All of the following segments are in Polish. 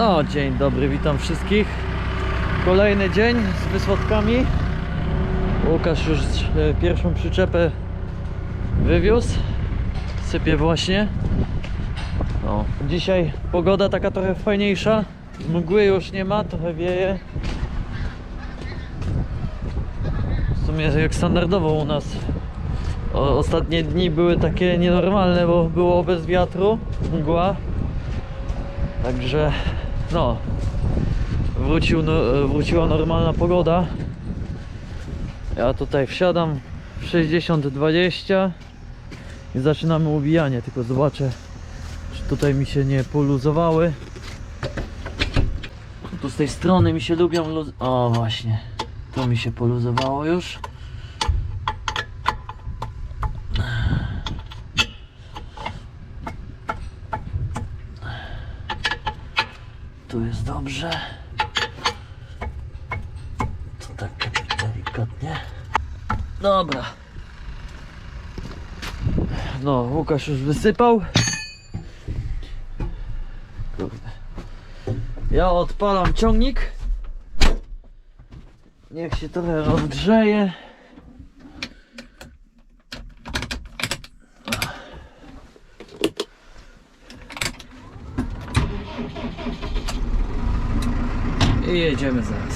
No, dzień dobry, witam wszystkich. Kolejny dzień z wysłodkami. Łukasz już e, pierwszą przyczepę wywiózł. Sypie właśnie. No, dzisiaj pogoda taka trochę fajniejsza. Mgły już nie ma, trochę wieje. W sumie jak standardowo u nas. O, ostatnie dni były takie nienormalne, bo było bez wiatru, mgła. Także no wrócił, no, wróciła normalna pogoda. Ja tutaj wsiadam w 60-20 i zaczynamy ubijanie, tylko zobaczę czy tutaj mi się nie poluzowały. Tu z tej strony mi się lubią luz... O właśnie, to mi się poluzowało już. Tu jest dobrze. To tak delikatnie. Dobra. No, Łukasz już wysypał. Kurde. Ja odpalam ciągnik. Niech się trochę rozgrzeje. I jedziemy zaraz.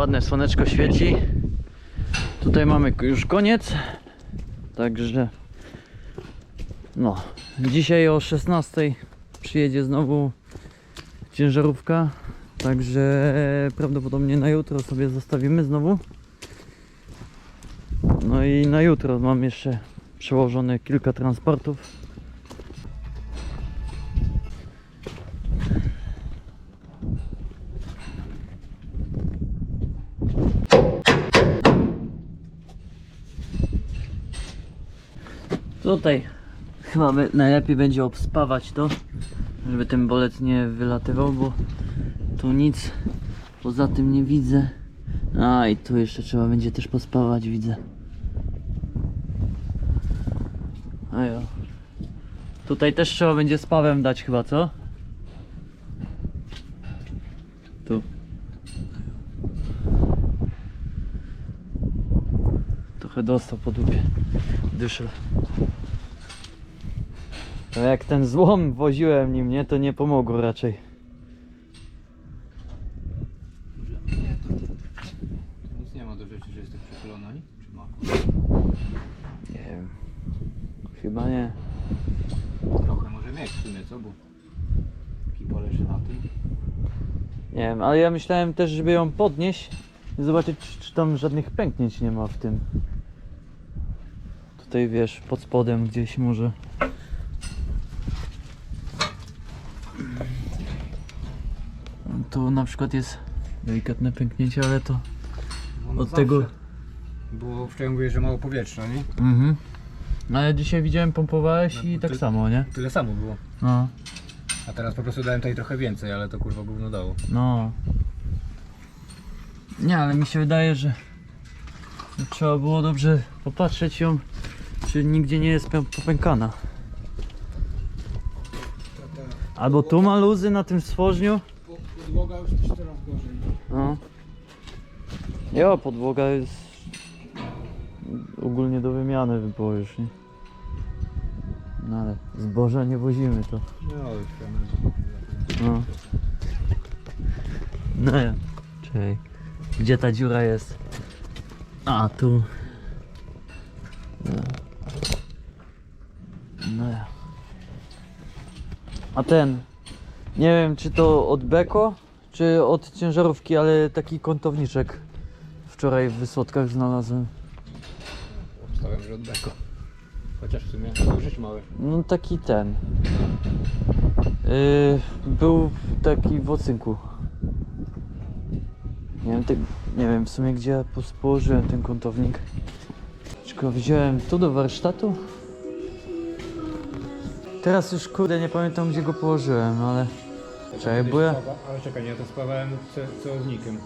Ładne słoneczko świeci. Tutaj mamy już koniec. Także no, dzisiaj o 16 przyjedzie znowu ciężarówka. Także prawdopodobnie na jutro sobie zostawimy znowu. No i na jutro mam jeszcze przełożone kilka transportów. Tutaj chyba by najlepiej będzie obspawać to, żeby ten bolec nie wylatywał, bo tu nic poza tym nie widzę. A i tu jeszcze trzeba będzie też pospawać, widzę. A jo. Tutaj też trzeba będzie spawem dać chyba, co? Tu. Trochę dostał po dupie. Dyszel. To jak ten złom woziłem nim, nie? To nie pomogło raczej. Nic nie ma do rzeczy, że jesteś przechylony, czy ma? Nie wiem. Chyba nie. Trochę może mieć w sumie, co? Bo kipa leży na tym. Nie wiem, ale ja myślałem też, żeby ją podnieść i zobaczyć, czy, czy tam żadnych pęknięć nie ma w tym. Tutaj wiesz, pod spodem gdzieś może. Tu na przykład jest delikatne pęknięcie, ale to od zawsze. tego. Bo wczoraj mówię, że mało powietrza, nie? Mhm. No ale dzisiaj widziałem, pompowałeś No, i tak ty- samo, nie? Tyle samo było. No, A teraz po prostu dałem tutaj trochę więcej, ale to kurwa gówno dało. no. Nie, ale mi się wydaje, że Trzeba było dobrze popatrzeć ją, czy nigdzie nie jest pę- popękana. Albo tu ma luzy na tym stworzniu. Po- podłoga już też teraz gorzej. No. Jo, podłoga jest ogólnie do wymiany by było już, nie? No ale zboża nie wozimy to. No, już. No. No ja. Czekaj. Gdzie ta dziura jest? A, tu. No. No ja. A ten. Nie wiem, czy to od Beko, czy od ciężarówki, ale taki kątowniczek wczoraj w Wysłotkach znalazłem. Obstałem, że od beko. Chociaż w sumie to żyć małe. No taki ten. Yy, był taki w ocynku. Nie wiem, ty, nie wiem w sumie gdzie ja pos- położyłem ten kątownik. Czy go wziąłem tu do warsztatu? Teraz już kurde nie pamiętam gdzie go położyłem, ale... Czekaj, bo ja... Ale czekaj, nie, to spawałem ce- cełownikiem.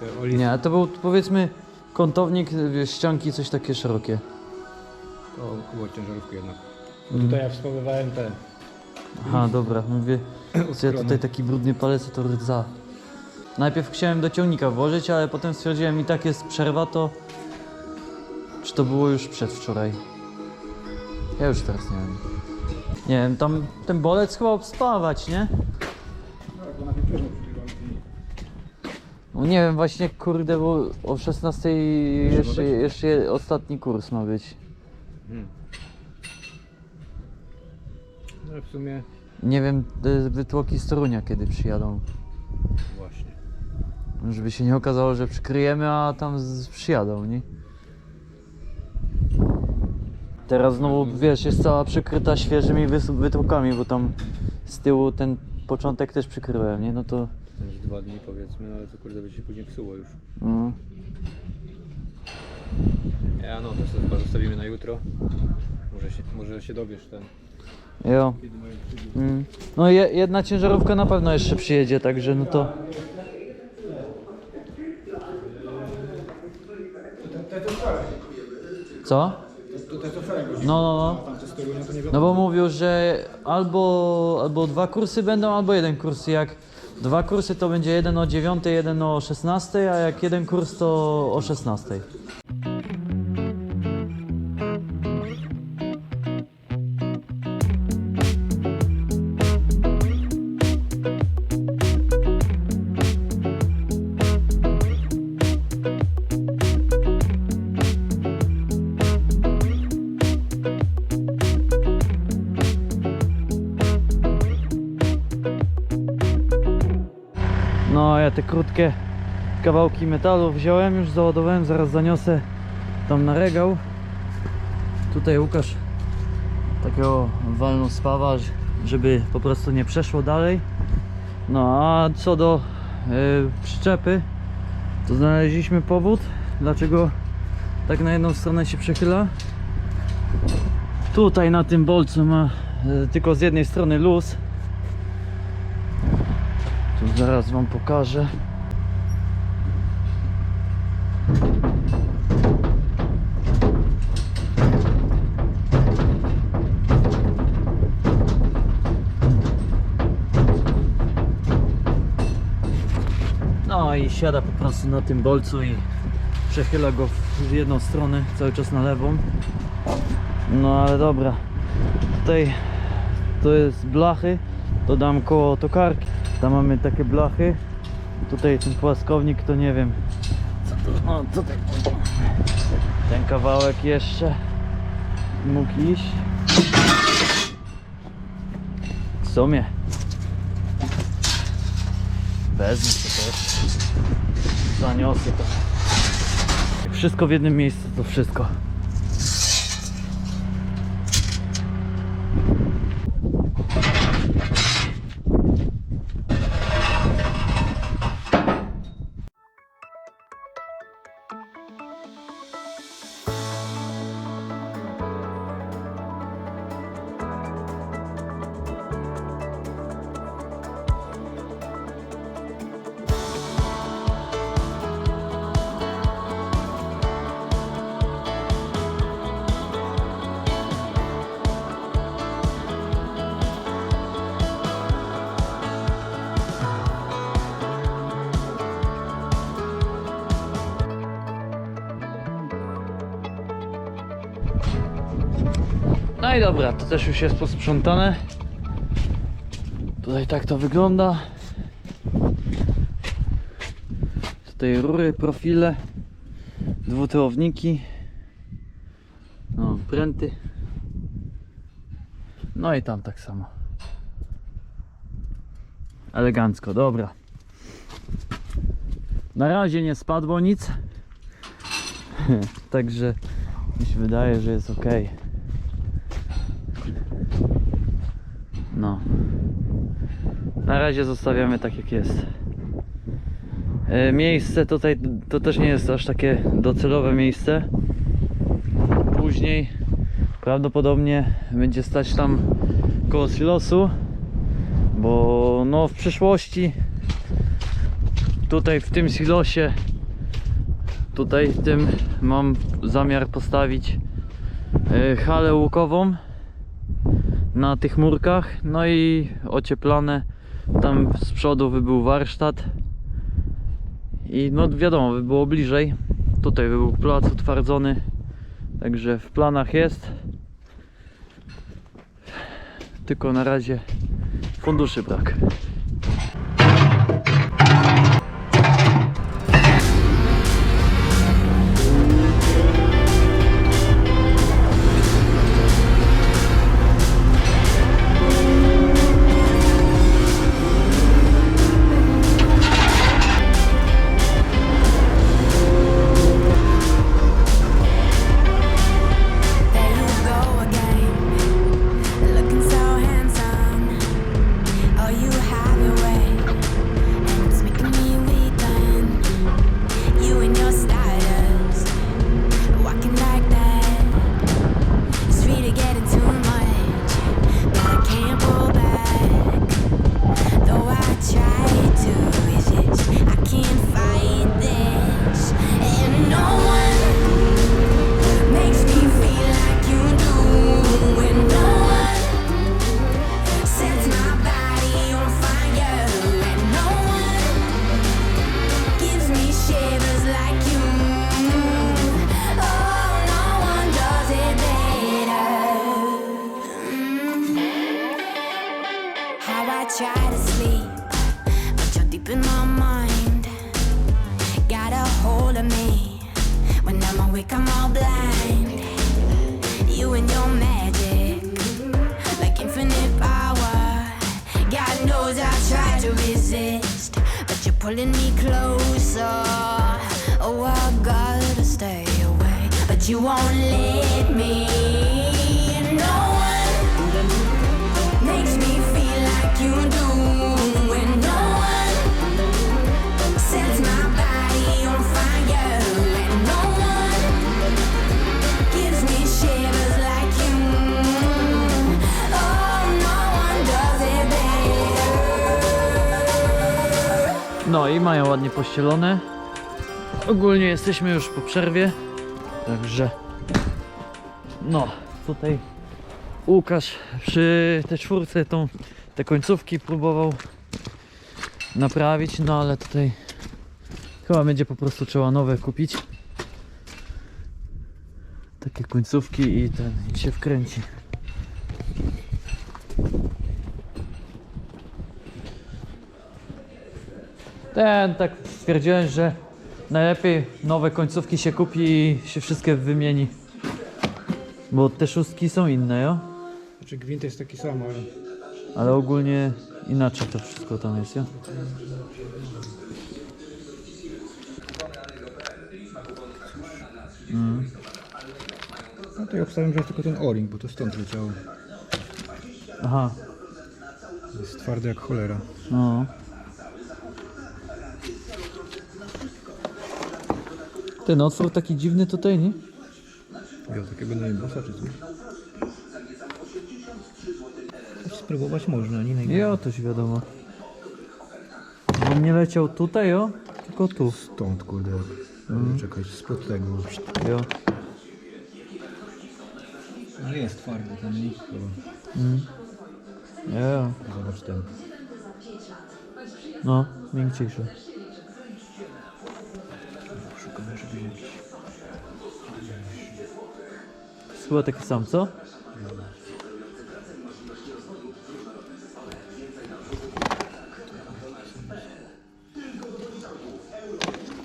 Te oliwy. Nie, to był powiedzmy kątownik, ścianki coś takie szerokie. To było ciężarówki jednak. Bo tutaj ja wspomniewałem te. Aha, dobra, mówię, co ja tutaj taki brudny palec, to rdza. Najpierw chciałem do ciągnika włożyć, ale potem stwierdziłem, i tak jest przerwa, to... Czy to było już przedwczoraj? Ja już teraz nie wiem. Nie wiem, tam ten bolec chyba obspawać, nie? No nie wiem, właśnie kurde, bo o 16 jeszcze, jeszcze ostatni kurs ma być. Hmm. No w sumie Nie wiem, te wytłoki z Torunia kiedy przyjadą. właśnie. Żeby się nie okazało, że przykryjemy, a tam z, przyjadą, nie? Teraz znowu, wiesz, jest cała przykryta świeżymi wytłukami, bo tam z tyłu ten początek też przykryłem, nie? No to... Też dwa dni powiedzmy, no ale to kurde by się później psuło już. No. Ja no, to sobie chyba zostawimy na jutro. Może się, może się dowiesz ten. Jo. Mm. No je, jedna ciężarówka na pewno jeszcze przyjedzie, także no to... Co? No, no, no. No bo mówił, że albo, albo dwa kursy będą, albo jeden kurs. Jak dwa kursy to będzie jeden o 9, jeden o 16, a jak jeden kurs to o 16. No, ja te krótkie kawałki metalu wziąłem, już załadowałem, zaraz zaniosę tam na regał. Tutaj Łukasz takiego walną spawa, żeby po prostu nie przeszło dalej. No, a co do y, przyczepy, to znaleźliśmy powód, dlaczego tak na jedną stronę się przechyla. Tutaj na tym bolcu ma y, tylko z jednej strony luz, zaraz wam pokażę. No i siada po prostu na tym bolcu i przechyla go w jedną stronę, cały czas na lewą. No ale dobra. Tutaj to jest blachy. To dam koło tokarki. Tam mamy takie blachy. Tutaj ten płaskownik to nie wiem. Co to? O, tutaj. Ten kawałek jeszcze mógł iść. W sumie. Wezmę to też. Zaniosę to. Wszystko w jednym miejscu, to wszystko. No i dobra, to też już jest posprzątane. Tutaj tak to wygląda. Tutaj rury, profile, dwutyłowniki, no, pręty. No i tam tak samo. Elegancko, dobra. Na razie nie spadło nic. Także mi się wydaje, że jest ok. No. Na razie zostawiamy tak jak jest. E, Miejsce tutaj to też nie jest aż takie docelowe miejsce. Później prawdopodobnie będzie stać tam koło silosu, bo no w przyszłości tutaj w tym silosie tutaj w tym mam zamiar postawić e, halę łukową na tych murkach. No i ocieplane tam z przodu by był warsztat. I no wiadomo by było bliżej. Tutaj by był plac utwardzony także w planach jest. Tylko na razie funduszy brak pulling me closer. Oh, I gotta stay away, but you won't let me. No i mają ładnie pościelone. Ogólnie jesteśmy już po przerwie. Także no, tutaj Łukasz przy tej czwórce tą, te końcówki próbował naprawić, no ale tutaj chyba będzie po prostu trzeba nowe kupić. Takie końcówki i ten i się wkręci. Ten tak stwierdziłem, że najlepiej nowe końcówki się kupi i się wszystkie wymieni. Bo te szóstki są inne, jo? Znaczy gwint jest taki sam, ale Ale ogólnie inaczej to wszystko tam jest, jo? no to ja obstawiam, że jest tylko ten o-ring, bo to stąd leciało. Aha, Jest twardy jak cholera. no. Ten otwór taki dziwny tutaj, nie? Ja takiego na imbosa czy coś? Spróbować można, nie. Jo, to się wiadomo. On nie leciał tutaj, jo? Tylko tu. Stąd, kurde. Czekać, spod tego. Jo. Ale jest twardy ten, nie? Jo. Zobacz ten. No, miękciejszy. chyba taki sam, co?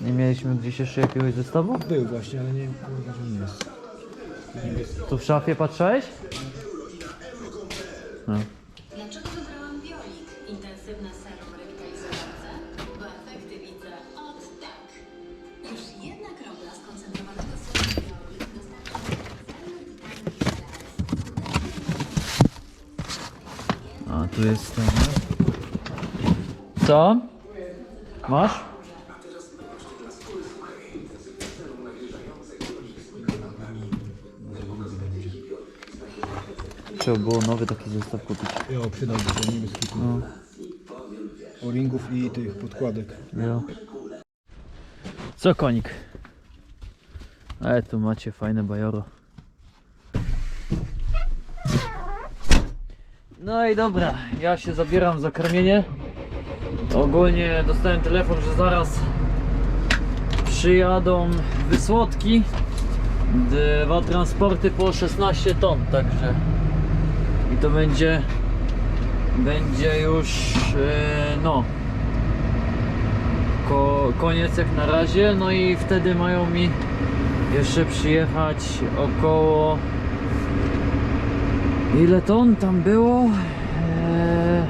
Nie mieliśmy gdzieś jeszcze jakiegoś zestawu? Był właśnie, ale nie wiem, kurwa, nie jest. W szafie patrzałeś? A tu jest ten. nie? Co? Masz? Trzeba było nowy taki zestaw kupić. Jo, przydałby się niebieski No. O-ringów i tych podkładek. Jo. Co konik? Ale tu macie fajne bajoro. No i dobra, ja się zabieram za karmienie. Ogólnie dostałem telefon, że zaraz przyjadą wysłodki. Dwa transporty po 16 ton, także i to będzie będzie już e, no ko, koniec jak na razie, no i wtedy mają mi jeszcze przyjechać około ile ton tam było? Eee,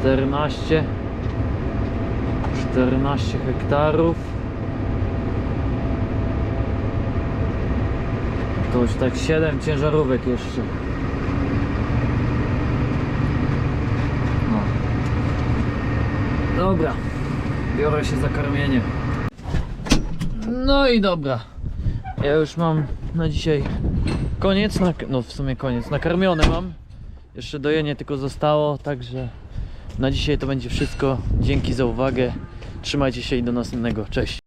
14 14 hektarów to już tak 7 ciężarówek jeszcze no Dobra, biorę się za karmienie. No i dobra. Ja już mam na dzisiaj koniec, na, no w sumie koniec, nakarmione mam. Jeszcze dojenie tylko zostało, także na dzisiaj to będzie wszystko. Dzięki za uwagę. Trzymajcie się i do następnego. Cześć.